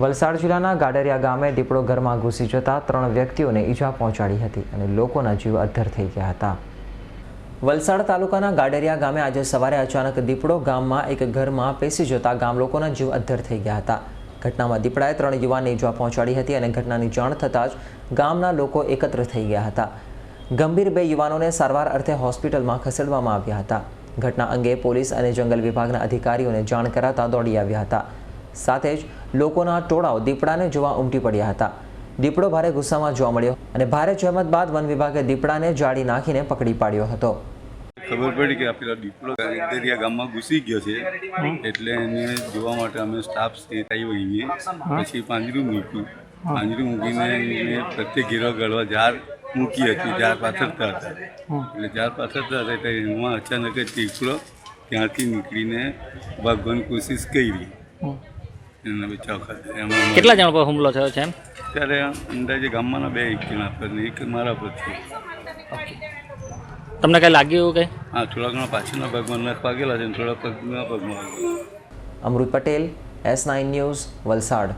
વલસાડ જિલ્લાના ગાડરિયા ગામે દીપડો ઘરમાં ઘૂસી જતા ત્રણ વ્યક્તિઓને ઈજા પહોંચાડી હતી અને લોકોના જીવ અદ્ધર થઈ ગયા હતા. વલસાડ તાલુકાના ગાડરિયા ગામે આજે સવારે અચાનક દીપડો ગામમાં એક ઘરમાં પેસી જતા ગામ લોકોના જીવ અદ્ધર થઈ ગયા હતા. ઘટનામાં દીપડાએ ત્રણ યુવાનને ઈજા પહોંચાડી હતી અને ઘટનાની જાણ થતાં જ ગામના લોકો એકત્ર થઈ ગયા હતા. ગંભીર બે યુવાનોને સારવાર અર્થે હોસ્પિટલમાં ખસેડવામાં આવ્યા હતા. ઘટના અંગે પોલીસ અને જંગલ વિભાગના અધિકારીઓને જાણ કરાતા દોડી આવ્યા હતા. સાથે જ લોકોના ટોળાઓ દીપડાને જોવા ઉમટી પડ્યા હતા. દીપડો ભારે ગુસ્સામાં જોવા મળ્યો અને ભારે જહેમત બાદ વન વિભાગે દીપડાને જાળી નાખીને પકડી પાડ્યો હતો. ખબર પડી કે પેલા દીપડો દરિયા ગામમાં ઘૂસી ગયો છે. એટલે એને જોવા માટે અમે સ્ટાફ આવ્યો અહીંયા પછી પાંજરું મૂક્યું. પાંજરું મૂકીને એને પ્રત્યેક ઘેરો ગળવા ઝાડ મૂકી હતી. ઝાડ પાથરતા હતા. એટલે ઝાડ પાથરતા હતા એટલે એમાં અચાનક જ દીપડો ત્યાંથી નીકળીને ભાગવાની કોશિશ કરી. કેટલા જણા પર હુમલો થયો છે એમ? ત્યારે અંદાજે ગામમાંના બે એક જણા પર ને એક મારા પર છે તમને કઈ લાગ્યું એવું કઈ? હા થોડા ઘણા પાછળના ભાગમાં નખ વાગેલા છે થોડાક થોડા પગના પગમાં Amrut Patel S nine news Valsad.